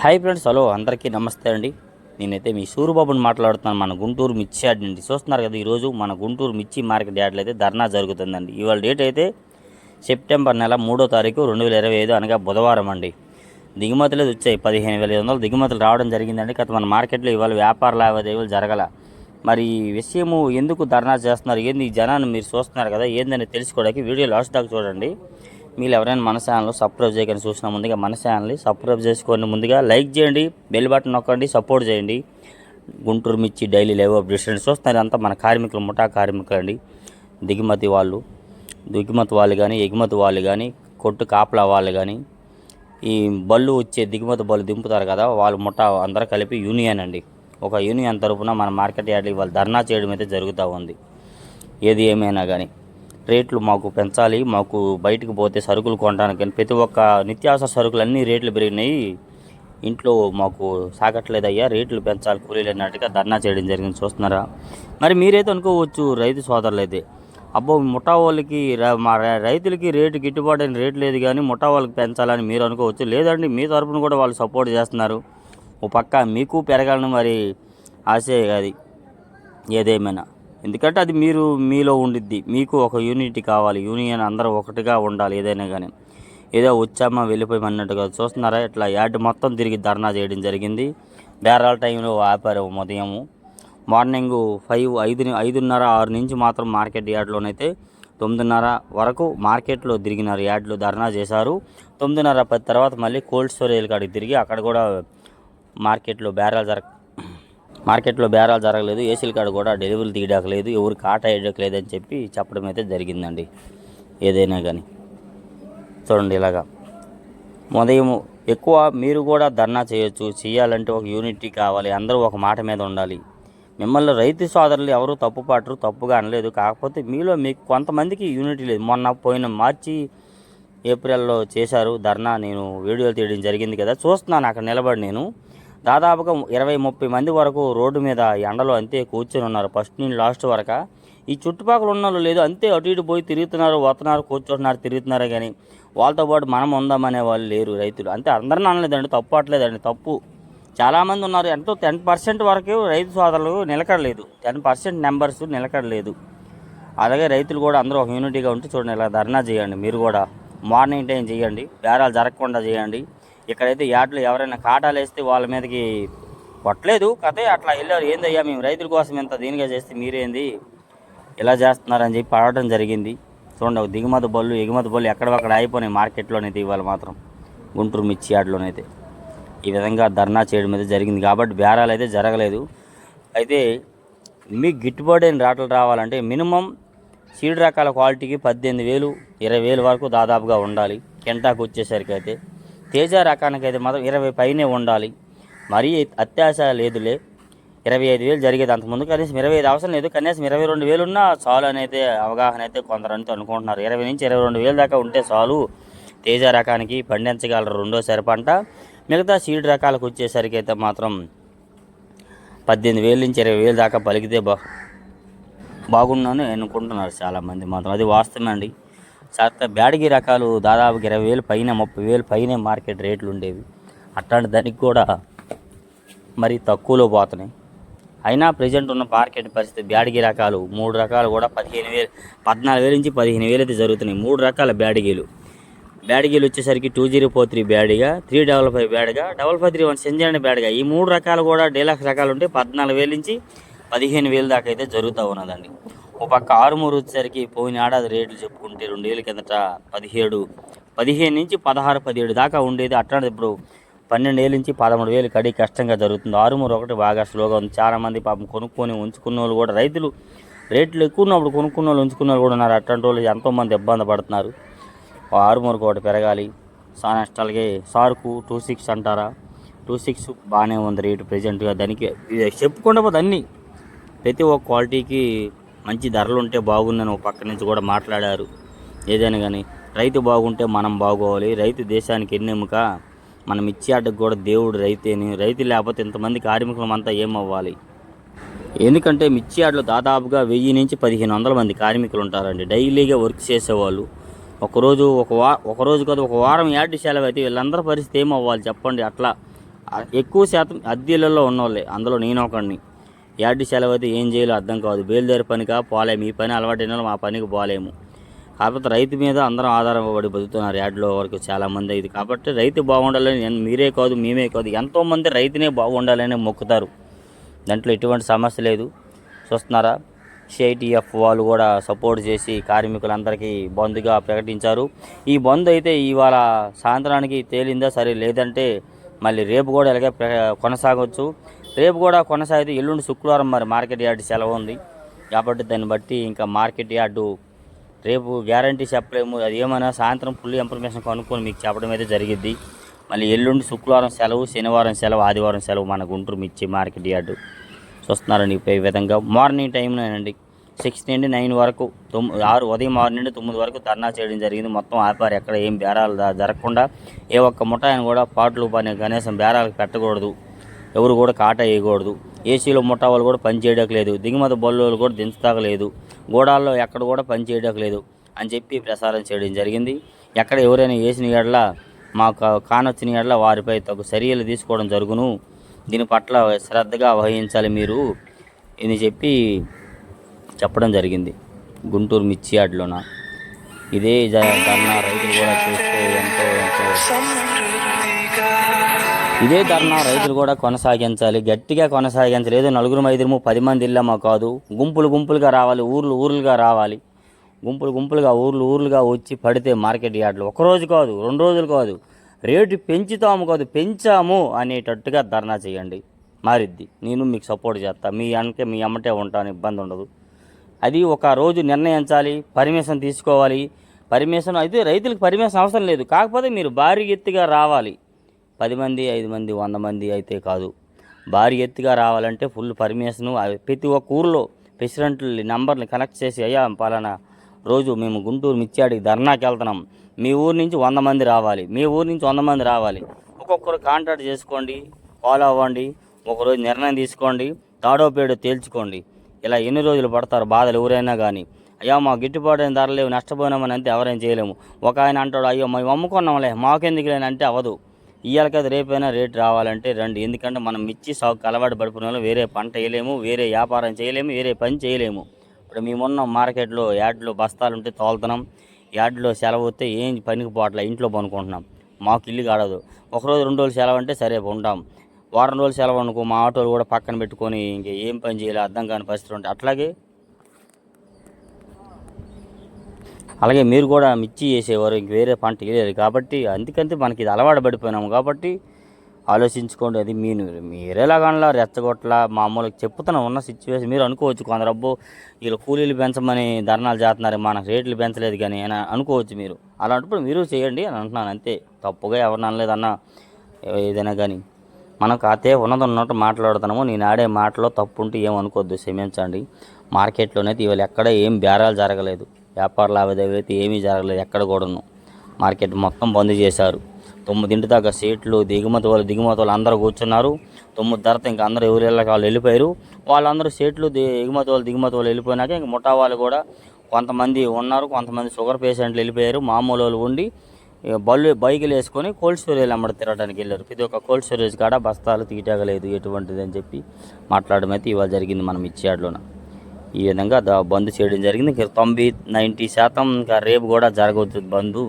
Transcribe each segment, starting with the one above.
Hi friends hello అందరికీ నమస్తే అండి. నేనైతే మీ సూరిబాబుని మాట్లాడుతున్నాను మన గుంటూరు మిర్చి యార్డ్ నుండి. చూస్తున్నారు కదా ఈరోజు మన గుంటూరు మిర్చి మార్కెట్ యార్డ్లో అయితే ధర్నా జరుగుతుందండి. ఇవాళ డేట్ అయితే సెప్టెంబర్ నెల మూడో తారీఖు రెండు వేల ఇరవై ఐదు అనగా బుధవారం అండి. దిగుమతులు వచ్చాయి పదిహేను వేల ఐదు వందలు దిగుమతులు రావడం జరిగిందండి. గత మన మార్కెట్లో ఇవాళ వ్యాపార లావాదేవీలు జరగల. మరి ఈ విషయము ఎందుకు ధర్నా చేస్తున్నారు? ఏంది ఈ జనాన్ని మీరు చూస్తున్నారు కదా ఏందని తెలుసుకోవడానికి వీడియో లాస్ట్ దాకా చూడండి. మీరు ఎవరైనా మన ఛానల్ సబ్స్క్రైబ్ చేయకని చూసిన ముందుగా మన ఛానల్ని సబ్స్క్రైబ్ చేసుకోండి. ముందుగా లైక్ చేయండి బెల్ బటన్ నొక్కండి సపోర్ట్ చేయండి. గుంటూరు మిర్చి డైలీ లైవ్ అప్డేషన్ చూస్తున్నారు అంతా మన కార్మికులు ముఠా కార్మికులు అండి. దిగుమతి వాళ్ళు దిగుమతి వాళ్ళు కానీ ఎగుమతి వాళ్ళు కానీ కొట్టు కాపలా వాళ్ళు కానీ ఈ బళ్ళు వచ్చే దిగుమతి బళ్ళు దింపుతారు కదా వాళ్ళు ముఠా అందరూ కలిపి యూనియన్ అండి. ఒక యూనియన్ తరఫున మన మార్కెట్ యార్డ్కి వాళ్ళు ధర్నా చేయడం అయితే జరుగుతూ ఉంది. ఏది ఏమైనా కానీ రేట్లు మాకు పెంచాలి మాకు బయటకు పోతే సరుకులు కొనడానికి. ప్రతి ఒక్క నిత్యావసర సరుకులు అన్నీ రేట్లు పెరిగినాయి. ఇంట్లో మాకు సాగట్లేదయ్యా రేట్లు పెంచాలి కూలీలు అన్నట్టుగా ధర్నా చేయడం జరిగింది చూస్తున్నారా? మరి మీరైతే అనుకోవచ్చు రైతు సోదరులు అయితే అబ్బో ముఠా వాళ్ళకి మా రైతులకి రేటు గిట్టుబాటు అయిన రేటు లేదు కానీ ముఠా వాళ్ళకి పెంచాలని మీరు అనుకోవచ్చు. లేదండి మీ తరపున కూడా వాళ్ళు సపోర్ట్ చేస్తున్నారు. ఓ పక్క మీకు పెరగాలని మరి ఆశే అది. ఏదేమైనా. ఎందుకంటే అది మీరు మీలో ఉండిద్ది. మీకు ఒక యూనిటీ కావాలి. యూనియన్ అందరూ ఒకటిగా ఉండాలి ఏదైనా కానీ ఏదో వచ్చామా వెళ్ళిపోయామన్నట్టుగా చూస్తున్నారా? ఇట్లా యార్డ్ మొత్తం తిరిగి ధర్నా చేయడం జరిగింది. బేరాల టైంలో ఆపారు ఉదయము. మార్నింగ్ ఫైవ్ ఐదు ఐదున్నర ఆరు నుంచి మాత్రం మార్కెట్ యార్డ్లోనైతే తొమ్మిదిన్నర వరకు మార్కెట్లో తిరిగినారు. యార్డ్లో ధర్నా చేశారు. తొమ్మిదిన్నర పది తర్వాత మళ్ళీ కోల్డ్ స్టోరేజ్ కాడికి తిరిగి అక్కడ కూడా మార్కెట్లో బేరాలు జరగ మార్కెట్లో బేరాలు జరగలేదు ఏసీల కాడ కూడా డెలివరీ తీయడానికి లేదు ఎవరు కాట వేయడానికి లేదని చెప్పి చెప్పడం అయితే జరిగిందండి. ఏదైనా కానీ చూడండి ఇలాగా. ఉదయం ఎక్కువ మీరు కూడా ధర్నా చేయొచ్చు చేయాలంటే ఒక యూనిటీ కావాలి అందరూ ఒక మాట మీద ఉండాలి. మిమ్మల్ని రైతు సోదరులు ఎవరు తప్పు పట్టరు తప్పుగా అనలేదు. కాకపోతే మీలో మీకు కొంతమందికి యూనిటీ లేదు. మొన్న పోయిన మార్చి ఏప్రిల్లో చేశారు ధర్నా నేను వీడియోలు తీయడం జరిగింది కదా. చూస్తున్నాను అక్కడ నిలబడి నేను. దాదాపుగా ఇరవై ముప్పై మంది వరకు రోడ్డు మీద ఎండలో అంతే కూర్చొని ఉన్నారు ఫస్ట్ నుంచి లాస్ట్ వరకు. ఈ చుట్టుపక్కల ఉన్న వాళ్ళు లేదు అంతే అటు ఇటు పోయి తిరుగుతున్నారు వస్తున్నారు కూర్చుంటున్నారు తిరుగుతున్నారు కానీ వాళ్ళతో పాటు మనం ఉందామనే వాళ్ళు లేరు రైతులు. అంతే అందరిని అనలేదండి తప్పు అట్లేదండి తప్పు. చాలామంది ఉన్నారు ఎంతో టెన్ పర్సెంట్ వరకు రైతు సోదరులు నిలకడలేదు. టెన్ పర్సెంట్ నెంబర్స్ నిలకడలేదు. అలాగే రైతులు కూడా అందరూ ఒక యూనిటీగా ఉంటే చూడండి ఇలా ధర్నా చేయండి. మీరు కూడా మార్నింగ్ టైం చేయండి బేరాలు జరగకుండా చేయండి. ఇక్కడైతే యార్డ్లో ఎవరైనా కాటాలు వేస్తే వాళ్ళ మీదకి కొట్టలేదు. కదే అట్లా వెళ్ళారు. ఏందయ్యా మేము రైతుల కోసం ఇంత దీనిగా చేస్తే మీరేంది? ఇలా చేస్తున్నారని చెప్పి అడగడం జరిగింది. చూడండి ఒక దిగుమతి బళ్ళు ఎగుమతి బళ్ళు ఎక్కడక్కడ అయిపోయినాయి మార్కెట్లోనైతే ఇవాళ మాత్రం. గుంటూరు మిర్చి యార్డ్లోనైతే ఈ విధంగా ధర్నా చేయడం అయితే జరిగింది. కాబట్టి బేరాలు అయితే జరగలేదు. అయితే మీకు గిట్టుబాటు అయిన రాటలు రావాలంటే మినిమం సీడ్ రకాల క్వాలిటీకి పద్దెనిమిది వేలు ఇరవై వేలు వరకు దాదాపుగా ఉండాలి. కెంటాకు వచ్చేసరికి అయితే తేజ రకానికి అయితే మాత్రం ఇరవై పైనే ఉండాలి. మరీ అత్యాశ లేదులే. ఇరవై ఐదు వేలు జరిగేది అంతకుముందు కనీసం ఇరవై ఐదు అవసరం లేదు. కనీసం ఇరవై రెండు వేలు ఉన్నా చాలు అని అయితే అవగాహన అయితే కొందరు అనుకుంటున్నారు. ఇరవై నుంచి ఇరవై రెండు వేలు దాకా ఉంటే చాలు. తేజ రకానికి పండించగలరు రెండోసారి పంట. మిగతా సీడ్ రకాలకు వచ్చేసరికి అయితే మాత్రం పద్దెనిమిది వేల నుంచి ఇరవై వేలు దాకా పలికితే బా బాగున్నాను అనుకుంటున్నారు చాలామంది మాత్రం. అది వాస్తవం అండి. శాత బ్యాడిగి రకాలు దాదాపు ఇరవై వేలు పైన ముప్పై వేలు పైన మార్కెట్ రేట్లు ఉండేవి. అట్లాంటి దానికి కూడా మరి తక్కువలో పోతున్నాయి. అయినా ప్రజెంట్ ఉన్న మార్కెట్ పరిస్థితి బ్యాడిగి రకాలు మూడు రకాలు కూడా పదిహేను వేలు పద్నాలుగు వేల నుంచి పదిహేను వేలు అయితే జరుగుతున్నాయి. మూడు రకాల బ్యాడిగీలు. బ్యాడగీలు వచ్చేసరికి two zero four three Byadgi three double five Byadgi double five three one Schengen బ్యాడ్గా. ఈ మూడు రకాలు కూడా డీలాక్స్ రకాలు ఉంటే పద్నాలుగు వేల నుంచి పదిహేను వేలు దాకా అయితే జరుగుతూ ఉన్నదండి. ఒక పక్క ఆరుమూరు వచ్చేసరికి పోయిన ఏడాది రేట్లు చెప్పుకుంటే రెండేళ్ళ కిందట పదిహేడు పదిహేను నుంచి పదహారు పదిహేడు దాకా ఉండేది. అట్లాంటిది ఇప్పుడు పన్నెండు వేల నుంచి పదమూడు వేలు కడి కష్టంగా జరుగుతుంది. ఆరుమూరు ఒకటి బాగా స్లోగా ఉంది. చాలామంది పాపం కొనుక్కొని ఉంచుకున్న వాళ్ళు కూడా రైతులు రేట్లు ఎక్కువ ఉన్నప్పుడు కొనుక్కున్న వాళ్ళు ఉంచుకున్న వాళ్ళు కూడా ఉన్నారు. అట్లాంటి వాళ్ళు ఎంతోమంది ఇబ్బంది పడుతున్నారు. ఆరుమూరు ఒకటి పెరగాలి. సా నెక్స్ట్ అలాగే సార్కు టూ సిక్స్ అంటారా? టూ సిక్స్ బాగానే ఉంది రేటు ప్రజెంట్గా. దానికి చెప్పుకుంటే చెప్పుకుండా పోతే అన్నీ ప్రతి ఒక్క క్వాలిటీకి మంచి ధరలు ఉంటే బాగుందని ఒక పక్క నుంచి కూడా మాట్లాడారు. ఏదైనా కానీ రైతు బాగుంటే మనం బాగోవాలి. రైతు దేశానికి ఎన్నెముక? మనం ఇచ్చేటకు కూడా దేవుడు రైతేని. రైతు లేకపోతే ఇంతమంది కార్మికులం అంతా ఏమవ్వాలి? ఎందుకంటే మిర్చి యార్డ్లో దాదాపుగా వెయ్యి నుంచి పదిహేను వందల మంది కార్మికులు ఉంటారండి డైలీగా వర్క్ చేసేవాళ్ళు. ఒకరోజు ఒక వా ఒకరోజు కాదు ఒక వారం యాడ్ సెలవు అయితే వీళ్ళందరి పరిస్థితి ఏమవ్వాలి చెప్పండి. అట్లా ఎక్కువ శాతం అద్దెలలో ఉన్నవాళ్ళే అందులో నేను ఒకడిని యార్డు సెలవు అయితే ఏం చేయాలో అర్థం కాదు. బయలుదేరి పనికా? పోలేము ఈ పని అలవాటైన మా పనికి పోలేము. కాకపోతే రైతు మీద అందరం ఆధారపడి బతుకుతున్నారు యాడ్లో వరకు చాలామంది. ఇది కాబట్టి రైతు బాగుండాలని నేను- మీరే కాదు మేమే కాదు. ఎంతోమంది రైతునే బాగుండాలని మొక్కుతారు. దాంట్లో ఎటువంటి సమస్య లేదు. చూస్తున్నారా? సిఐటిఎఫ్ వాళ్ళు కూడా సపోర్ట్ చేసి కార్మికులందరికీ బంద్గా ప్రకటించారు. ఈ బంద్ అయితే ఇవాళ సాయంత్రానికి తేలిందా సరే లేదంటే మళ్ళీ రేపు కూడా ఇలాగే ప్ర- కొనసాగవచ్చు రేపు కూడా కొనసాగితే ఎల్లుండి శుక్రవారం మరి మార్కెట్ యార్డు సెలవు ఉంది. కాబట్టి దాన్ని బట్టి ఇంకా మార్కెట్ యార్డు రేపు గ్యారంటీ చెప్పలేము. అది ఏమైనా సాయంత్రం ఫుల్ ఇన్ఫర్మేషన్ కనుక్కొని మీకు చెప్పడం అయితే జరిగిద్ది. మళ్ళీ ఎల్లుండి శుక్రవారం సెలవు శనివారం సెలవు ఆదివారం సెలవు మన గుంటూరు మిర్చి మార్కెట్ యార్డు. చూస్తున్నారండి ఈ విధంగా. మార్నింగ్ టైంలోనండి సిక్స్ నుండి నైన్ వరకు తొమ్మిది ఆరు ఉదయం ఆరు నుండి తొమ్మిది వరకు ధర్నా చేయడం జరిగింది. మొత్తం ఆపారు ఎక్కడ ఏం బేరాలు జరగకుండా ఏ ఒక్క ముఠాయిని కూడా పాటలు పని కనీసం బేరాలకు పెట్టకూడదు. ఎవరు కూడా కాట వేయకూడదు. ఏసీలో ముఠా వాళ్ళు కూడా పనిచేయడం లేదు దిగుమతి బళ్ళు కూడా దించుతాకలేదు గోడాల్లో ఎక్కడ కూడా పనిచేయడం లేదు అని చెప్పి ప్రసారం చేయడం జరిగింది. ఎక్కడ ఎవరైనా వేసిన ఎడల మాకు కానొచ్చిన ఎడల వారిపై తగు చర్యలు తీసుకోవడం జరుగును. దీని పట్ల శ్రద్ధగా వహించాలి మీరు ఇది చెప్పి చెప్పడం జరిగింది. గుంటూరు మిర్చి యార్డ్లోన ఇదే ధర్నా రైతులు కూడా చూస్తే ఎంతో ఎంతో ఇదే ధర్నా రైతులు కూడా కొనసాగించాలి. గట్టిగా కొనసాగించాలి. ఏదో నలుగురు ఐదురు పది మంది ఇళ్ళమా కాదు. గుంపులు గుంపులుగా రావాలి. ఊర్లు ఊర్లుగా రావాలి. గుంపులు గుంపులుగా ఊర్లు ఊర్లుగా వచ్చి పడితే మార్కెట్ యార్డ్లు ఒకరోజు కాదు రెండు రోజులు కాదు. రేటు పెంచుతాము కాదు పెంచాము అనేటట్టుగా ధర్నా చేయండి. మారిద్ది. నేను మీకు సపోర్ట్ చేస్తా. మీ వెనకే మీ అమ్మటే ఉంటాను. ఇబ్బంది ఉండదు. అది ఒక రోజు నిర్ణయించాలి. పర్మిషన్ తీసుకోవాలి. పర్మిషన్ అయితే రైతులకు పర్మిషన్ అవసరం లేదు. కాకపోతే మీరు భారీ ఎత్తుగా రావాలి. పది మంది ఐదు మంది వంద మంది అయితే కాదు. భారీ ఎత్తుగా రావాలంటే ఫుల్ పర్మిషను అవి ప్రతి ఒక్క ఊర్లో ప్రెసిడెంట్లు నంబర్ని కనెక్ట్ చేసి అయ్యా పలానా రోజు మేము గుంటూరు మిర్చాడికి ధర్నాకి వెళ్తున్నాం. మీ ఊరు నుంచి వంద మంది రావాలి మీ ఊరు నుంచి వంద మంది రావాలి. ఒక్కొక్కరు కాంటాక్ట్ చేసుకోండి ఫాలో అవ్వండి ఒకరోజు నిర్ణయం తీసుకోండి తాడోపేడో తేల్చుకోండి. ఇలా ఎన్ని రోజులు పడతారు బాధలు ఎవరైనా కానీ అయ్యా మా గిట్టుబాటు అయిన ధరలేవు నష్టపోయినామని అంతే ఎవరేం చేయలేము. ఒక ఆయన అంటాడు అయ్యో మేము అమ్ముకున్నాంలే మాకెందుకు లేని అంటే అవ్వదు ఇయ్యాలకది రేపైనా రేటు రావాలంటే రండి. ఎందుకంటే మనం మిర్చి సాగుకు అలవాటు పడిపోయిన వాళ్ళు వేరే పంట వేయలేము వేరే వ్యాపారం చేయలేము వేరే పని చేయలేము. ఇప్పుడు మేమున్న మార్కెట్లో యాడ్లో బస్తాలు ఉంటే తోలుతున్నాం. యాడ్లో సెలవు వస్తే ఏం పనికి పోవట్లే ఇంట్లో పనుకుంటున్నాం. మాకు ఇల్లు కాడదు. ఒకరోజు రెండు రోజులు సెలవు అంటే సరే ఉంటాం. వారం రోజులు సెలవు అనుకో మా ఆటోలు కూడా పక్కన పెట్టుకొని ఇంక ఏం పని చేయాలి అర్థం కాని పరిస్థితి ఉంటాయి అట్లాగే అలాగే మీరు కూడా మిర్చి చేసేవారు ఇంక వేరే పంట వేయలేరు కాబట్టి అందుకంతే మనకి ఇది అలవాటు పడిపోయినాము కాబట్టి ఆలోచించుకోండి అది మీరు మీరేలాగనలా రెచ్చగొట్ల మామూలుగా చెప్తున్నా ఉన్న సిచ్యువేషన్ మీరు అనుకోవచ్చు కొందరు అబ్బో వీళ్ళు కూలీలు పెంచమని ధర్నాలు చేస్తున్నారు మనకు రేట్లు పెంచలేదు కానీ అని అనుకోవచ్చు మీరు. అలాంటప్పుడు మీరు చేయండి అని అంటున్నాను అంతే. తప్పుగా ఎవరిని అనలేదన్న ఏదైనా కానీ. మనం కాతే ఉన్నది ఉన్నట్టు మాట్లాడుతున్నాము నేను ఆడే మాటలో తప్పు ఉంటే ఏమనుకోవద్దు క్షమించండి. మార్కెట్లోనైతే ఇవాళ ఎక్కడ ఏం బేరాలు జరగలేదు. వ్యాపార లావాదేవీలు అయితే ఏమీ జరగలేదు ఎక్కడ కూడాను. మార్కెట్ మొత్తం బంద్ చేశారు. తొమ్మిదింటి దాకా సీట్లు దిగుమతి వాళ్ళు దిగుమతి వాళ్ళు అందరూ కూర్చున్నారు. తొమ్మిది తర్వాత ఇంకా అందరూ ఎవరి ఇళ్ళకి వాళ్ళు వెళ్ళిపోయారు. వాళ్ళందరూ సీట్లు దిగుమతి వాళ్ళు దిగుమతి వాళ్ళు వెళ్ళిపోయినాక ఇంక ముఠా వాళ్ళు కూడా కొంతమంది ఉన్నారు కొంతమంది షుగర్ పేషెంట్లు వెళ్ళిపోయారు. మామూలు వాళ్ళు ఉండి బళ్ళు బైకులు వేసుకొని కోల్డ్ స్టోరేజ్ అమ్మడి తిరగడానికి వెళ్ళారు. ఇది ఒక కోల్డ్ స్టోరేజ్ కాడ బస్తాలు తీయటగలేదు ఎటువంటిది అని చెప్పి మాట్లాడడం అయితే ఇవాళ జరిగింది మనం ఇచ్చేయాడ్లోన ఈ విధంగా దా బంద్ చేయడం జరిగింది. ఇంకా తొంభై నైంటీ శాతం ఇంకా రేపు కూడా జరగవచ్చు బంద్.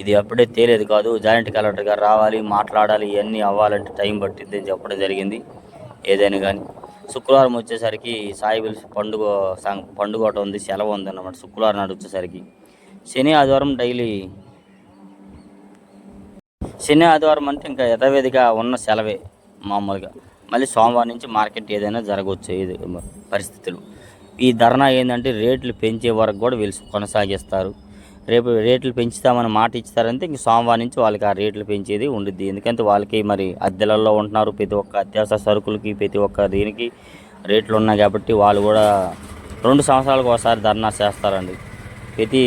ఇది అప్పుడే తేలేదు కాదు. జాయింట్ కలెక్టర్ గారు రావాలి మాట్లాడాలి ఇవన్నీ అవ్వాలంటే టైం పట్టింది అని చెప్పడం జరిగింది. ఏదైనా కానీ శుక్రవారం వచ్చేసరికి సాయిబుల్ పండుగ పండుగ ఒకటి ఉంది సెలవు ఉంది అన్నమాట శుక్రవారం నాడు వచ్చేసరికి. శని ఆదివారం డైలీ శని ఆదివారం అంటే ఇంకా యథావిధిగా ఉన్న సెలవే మామూలుగా. మళ్ళీ సోమవారం నుంచి మార్కెట్ ఏదైనా జరగవచ్చు ఇది పరిస్థితులు. ఈ ధర్నా ఏంటంటే రేట్లు పెంచే వరకు కూడా వీళ్ళు కొనసాగిస్తారు. రేపు రేట్లు పెంచుతామని మాట ఇచ్చారంటే ఇంక సోమవారం నుంచి వాళ్ళకి ఆ రేట్లు పెంచేది ఉండిద్ది. ఎందుకంటే వాళ్ళకి మరి అద్దెలలో ఉంటున్నారు ప్రతి ఒక్క అత్యవసర సరుకులకి ప్రతి ఒక్క దీనికి రేట్లు ఉన్నాయి కాబట్టి వాళ్ళు కూడా రెండు సంవత్సరాలకు ఒకసారి ధర్నా చేస్తారండి. ప్రతి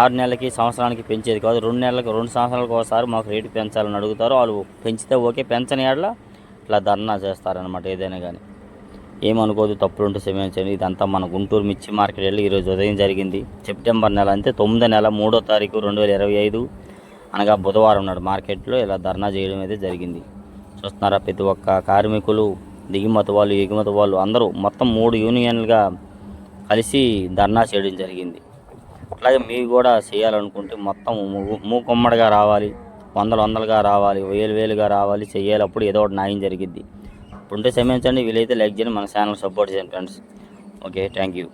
ఆరు నెలలకి సంవత్సరానికి పెంచేది కాదు. రెండు నెలలకు రెండు సంవత్సరాలకు ఒకసారి మాకు రేటు పెంచాలని అడుగుతారు. వాళ్ళు పెంచితే ఓకే పెంచని ఏడల ఇట్లా ధర్నా చేస్తారనమాట ఏదైనా కానీ ఏమనుకోదు తప్పులు ఉంటే క్షమించండి. ఇదంతా మన గుంటూరు మిర్చి మార్కెట్ వెళ్ళి ఈరోజు ఉదయం జరిగింది. సెప్టెంబర్ నెల అంటే తొమ్మిదో నెల మూడో తారీఖు రెండు వేల ఇరవై ఐదు. అనగా బుధవారం నాడు మార్కెట్లో ఇలా ధర్నా చేయడం అయితే జరిగింది. చూస్తున్నారా ప్రతి ఒక్క కార్మికులు దిగుమతి వాళ్ళు ఎగుమతి వాళ్ళు అందరూ మొత్తం మూడు యూనియన్లుగా కలిసి ధర్నా చేయడం జరిగింది. అట్లాగే మీరు కూడా చేయాలనుకుంటే మొత్తం మూ- మూకుమ్మడిగా రావాలి వందలు వందలుగా రావాలి వేలు వేలుగా రావాలి చేయాలి అప్పుడు ఏదో ఒకటి న్యాయం జరిగిద్ది. ఉంటే క్షమించండి వీలైతే లైక్ చేయండి మన ఛానల్ సపోర్ట్ చేయండి ఫ్రెండ్స్. Okay thank you.